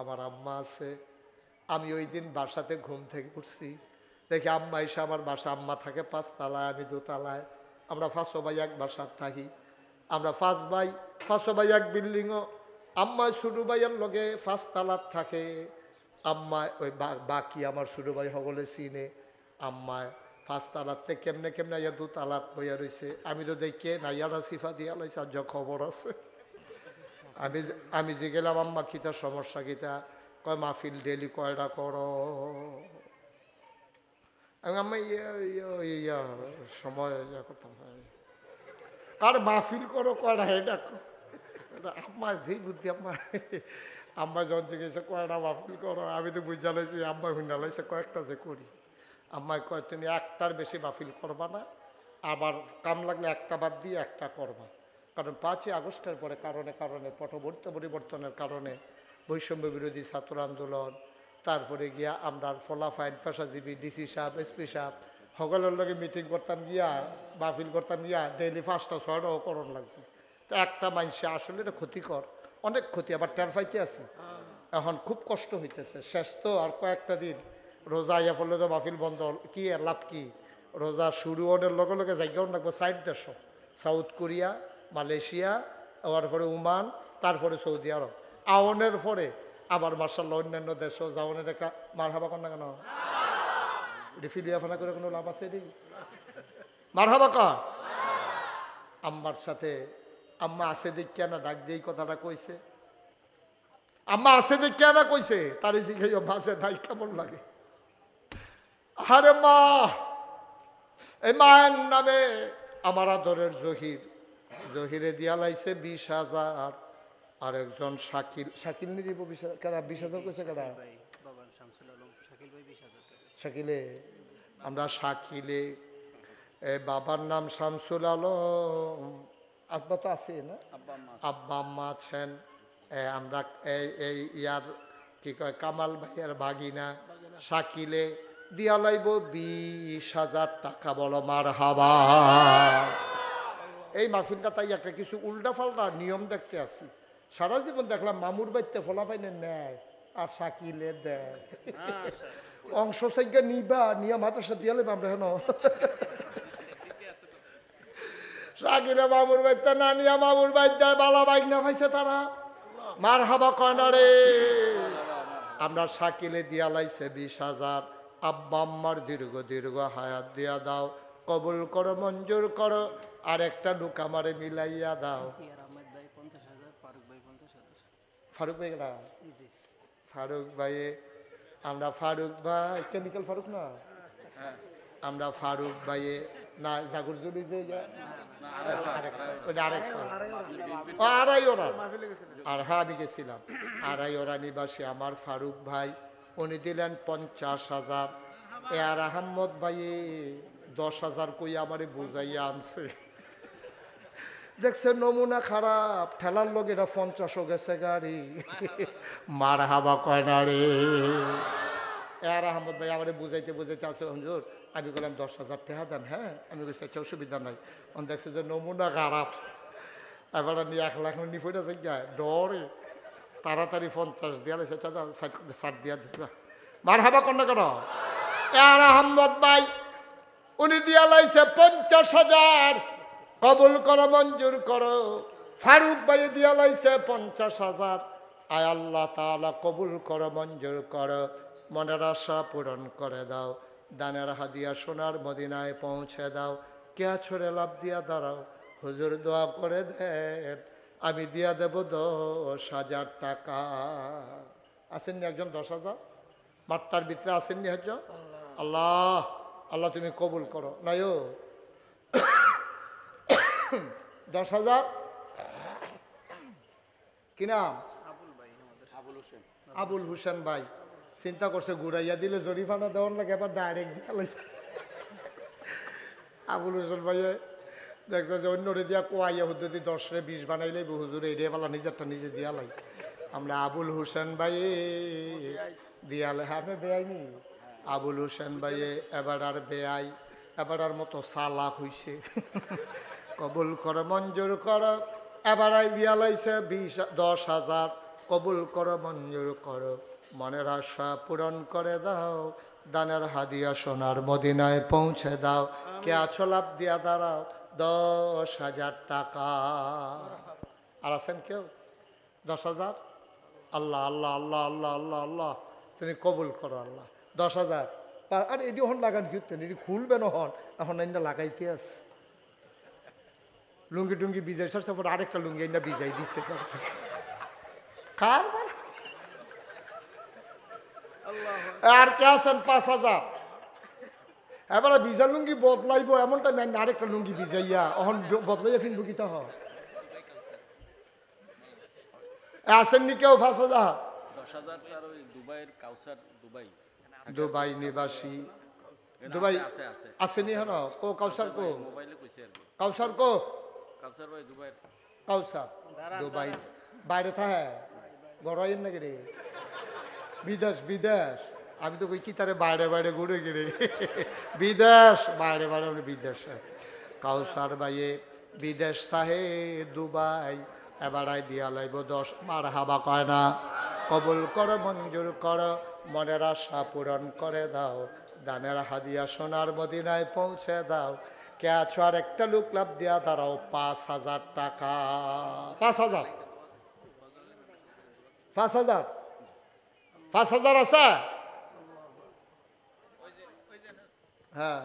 আমার আম্মা আছে। আমি ওই দিন বাসাতে ঘুম থেকে উঠছি। দেখি আম্মা এসে আমার বাসা, আম্মা থাকে পাঁচতলায় আমি দোতলায় আমরা ফাঁসো ভাই এক বাসার থাকি। আমরা ফাঁস ভাই ফাঁসো ভাই এক বিল্ডিংও। আম্মা শুরু ভাইয়ের লগে পাঁচতলার থাকে। আম্মা ওই বাকি আমার শুরু ভাই সকলে চিনে। আম্মায় পাঁচতলাতে কেমনে কেমনে ইয়া দুতলাত বইয়া রয়েছে আমি তো দেখে নাইয়ারা সিফা দিয়া লাইছে, আর যা খবর আছে। আমি যে- আমি যে গেলাম, আম্মা কিতা সমস্যা কিতা কয়, মাহফিল ডেলি কয়টা করো? আমি আম্মা, ইয়া ইয়া ইয়া, সময় ইয়া করতাম আর মাহফিল করো কয়টা, এটা আম্মা, যেই বুদ্ধি আম্মা। আম্মা যখন জিজ্ঞেসে কয়টা মাহফিল করো? আমি তো বুঝা লাইছি, আম্মা হুন্ডা লাইছে, কয়েকটা যে করি। আম্মাই কয়, তুমি একটার বেশি মাহফিল করবা না, আবার কাম লাগলে একটা বাদ দিয়ে একটা করবা। কারণ পাঁচই আগস্টের পরে কারণে কারণে পটবর্তী পরিবর্তনের কারণে বৈষম্য বিরোধী ছাত্র আন্দোলন তারপরে গিয়া আমরা ফলাফাইন পেশাজীবী ডিসি সাহেব এসপি সাহেব সকলের লগে মিটিং করতাম গিয়া মাহফিল করতাম গিয়া ডেইলি পাঁচটা ছয়টাও করণ লাগছে। তো একটা মানুষে আসলে এটা ক্ষতিকর অনেক ক্ষতি আবার টের পাইতে আছে। এখন খুব কষ্ট হইতেছে। শেষ তো আর কয়েকটা দিন রোজা ইয়া ফলে তো মাহফিল বন্ধ কি লাভ কি? রোজা শুরু হওয়ার লগে লগে জায়গাও রাখব সাইড দেশ সাউথ কোরিয়া মালয়েশিয়া পরে ওমান, তারপরে সৌদি আরব। আওনের পরে আবার মার্শাল্লাহ অন্যান্য দেশও যাওয়ানের একটা মার হাবা কর না কেন? এটি ফিলিয়াফানা করে কোনো লাভ আছে এটি? মার হাবা কর। আম্মার সাথে, আম্মা আছে দেখিয়া না ডাক দিয়ে কথাটা কইছে। আম্মা আছে দেখিয়া না কইছে, তার শিখাই মাঝে নাই কেমন লাগে। আরে মা এই মায়ের নামে আমার আদরের জহির। জহিরে দিয়া লাইছে বিশ হাজার। আর একজন শাকিল শাকিল নি দিব বিশ কেনা বিশ হাজার কইছে আলম। শাকিল আমরা শাকিলে। এ বাবার নাম শামসুল আলম। আব্বা তো আছে না? আব্বা আম্মা আছেন। আমরা এই এই ইয়ার কি কয়? কামাল ভাইয়ের ভাগিনা শাকিলে। দিয়া লাইব বিশ হাজার টাকা। বলো মার হাবা এই মাহফিলটা তাই একটা কিছু উল্টা ফাল্টা নিয়ম দেখতে আসি। সারা জীবন দেখলাম মামুর বাইতে ফলাফাইনে নেয় আর শাকিলে দেয়। অংশ সাইগা নিবা নিয়ম হাতের সাথে দিয়ে আমরা হেন। শাকিলে মামুর বাইতে না নিয়া মামুর বাইতে বালা বাইক না পাইছে তারা। মার হাবা কয়না রে। আমরা শাকিলে দিয়া লাইছে বিশ হাজার। আব্বা আম্মার দীর্ঘ দীর্ঘ হায়াত দিয়া দাও। কবুল করো মঞ্জুর করো। আর একটা ঢুকা মারে মিলাইয়া দাও। ফারুক ভাই হাজার। ফারুক ভাই আমরা ফারুক ভাই কেমিক্যাল ফারুক না? আমরা ফারুক ভাইয়ে না জাগুর জুড়ি যে আড়াই ওরা আর হ্যাঁ আমি গেছিলাম। আড়াই ওরা নিবাসী আমার ফারুক ভাই উনি দিলেন পঞ্চাশ হাজার। এ আর আহম্মদ ভাই দশ হাজার কই আমারে বুঝাইয়া আনছে। দেখছে নমুনা খারাপ, ঠেলার লোক এটা পঞ্চাশও গেছে গাড়ি। মার হাবা কয় না রে। এ আর আহমদ ভাই আমারে বুঝাইতে বুঝাইতে আছে, হুজুর, আমি বললাম দশ হাজার টাকা দেন হ্যাঁ? আমি বলছি আচ্ছা অসুবিধা নাই। অন দেখছে যে নমুনা খারাপ। এবার নিয়ে এক লাখ নিয়ে পড়ে যাই ডরে। তাড়াতাড়ি পঞ্চাশ দিয়া লাগছে চাচা ষাট দিয়া দিয়া মার হাবা না কেন? এ আর আহমদ ভাই, উনি দিয়া লাইছে পঞ্চাশ হাজার। কবুল করো মঞ্জুর করো। ফারুক ভাই দিয়া লাইছে পঞ্চাশ হাজার। আয় আল্লাহ তাআলা কবুল করো মঞ্জুর করো। মনের আশা পূরণ করে দাও। দানের হাদিয়া সোনার মদিনায় পৌঁছে দাও। কে ছড়ে লাভ দিয়া দাঁড়াও? হুজুর দোয়া করে দেন। আমি দিয়া দেব দশ হাজার টাকা। আসেননি একজন দশ হাজার? মাঠটার ভিতরে আসেননি একজন? আল্লাহ। আল্লাহ তুমি কবুল করো। নাইও দশ হাজার। কি নাম? আবুল হোসেন। ভাই। চিন্তা করছে ঘুরাইয়া দিলে জরিফানা দেওয়ার লাগে এবার ডাইরেক্ট আবুল হোসেন ভাইয়ে দেখছে যে অন্য দিয়া কোয়াইয়া হুদুদি দশ রে বিশ বানাইলে হুজুর এই রে বালা নিজেরটা নিজে দিয়ালাই আমরা আবুল হোসেন ভাই দিয়ালে হ্যাঁ আপনি বেআইনি আবুল হোসেন ভাইয়ে এবার আর বেআই এবার আর মতো সালাক হইছে। কবুল করো, মঞ্জুর করো। এবার আই দিয়ালাইছে বিশ, দশ হাজার। কবুল করো, মঞ্জুর করো। মনের আশা পূরণ করে দাও। দানের হাদিয়া সোনার মদিনায় পৌঁছে দাও। কে আছো লাভ দিয়া দাঁড়াও। দশ হাজার টাকা। আর আছেন কেউ? দশ হাজার? আল্লাহ আল্লাহ আল্লাহ আল্লাহ আল্লাহ আল্লাহ। তুমি কবুল করো, আল্লাহ। দশ হাজার। আর- এটি হন লাগান কি হতেন এটি খুলবে না হন। এখন এটা লাগাইতে আছে। লুঙ্গি টুঙ্গি বিজাই সারছে পর আরেকটা লুঙ্গি এটা বিজাই দিচ্ছে কার? আর কে আছেন পাঁচ হাজার? এবারে বিজা লুঙ্গি বদলাইব এমনটা নাই আরেকটা লুঙ্গি বিজাইয়া অহন বদলাইয়া ফিনবো কি তো হয় আসেননি কেউ পাঁচ হাজার? দুবাইয়ের কাউসার দুবাই। দুবাই নিবাসী। দুবাই আছে আছে আছে। আসেনি কো কাউসার কো? মোবাইলে কইছে আর কি। কাউসার কো? কাউসার ভাই দুবাইয়ের। কাউসার দুবাই। বাইরে থাকে? গড়াইয়ের নাকি রে? বিদেশ বিদেশ। আমি তো কই কি তারে বাইরে বাইরে ঘুরে গিরে বিদেশ বাইরে বাইরে বিদেশ। কাউসার বাইয়ে বিদেশ তাহে দুবাই। এবারাই দিয়া লাইব দশ মার হাবা কয় না। কবুল কর মঞ্জুর কর মনের আশা পূরণ করে দাও। দানের হাদিয়া সোনার মদিনায় পৌঁছে দাও। কে আছো আর একটা লোক লাভ দিয়া দাঁড়াও পাঁচ হাজার টাকা। পাঁচ হাজার? পাঁচ হাজার? পাঁচ হাজার আছে? হ্যাঁ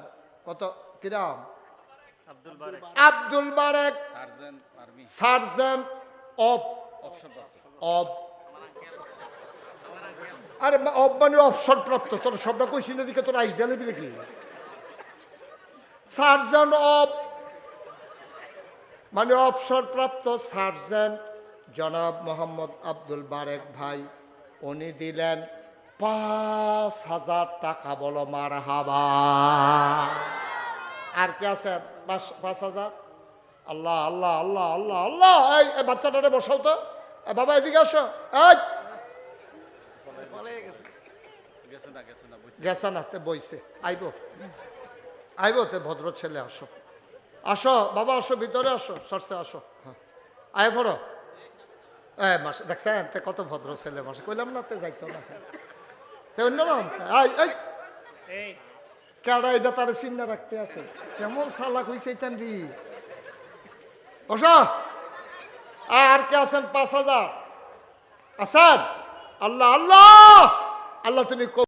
কত? কিরাম Abdul Barek. Abdul Barek. Sergeant sergeant of of আরে অফ মানে অবসর প্রাপ্ত তোর শব্দ কইছি না দিকে তোর আইস দেয়ালে বিলে কি সার্জেন্ট অফ মানে অবসর প্রাপ্ত সার্জেন্ট জনাব মোহাম্মদ আব্দুল বারেক ভাই উনি দিলেন পাঁচ হাজার টাকা বলো মার হাবা আর কি আছে? পাঁচ হাজার? আল্লাহ আল্লাহ আল্লাহ আল্লাহ আল্লাহ। এই বাচ্চাটারে বসাও তো। বাবা এদিকে আসো। এই। গেছে না বইছে। আইব। আইব তে ভদ্র ছেলে আসো। আসো বাবা আসো ভিতরে আসো সরসে আসো। হ্যাঁ। আয় পড়ো। এ মাসে দেখছেন? তে কত ভদ্র ছেলে মাসে। কইলাম না তে যাইতো না। তে অন্য এই। এই এটা তার চিন্তা রাখতে আছে? কেমন সালা কইছে ইতান রি। বসো। আর কে আছেন? পাঁচ হাজার। আছেন? আল্লাহ আল্লাহ! আল্লাহ তুমি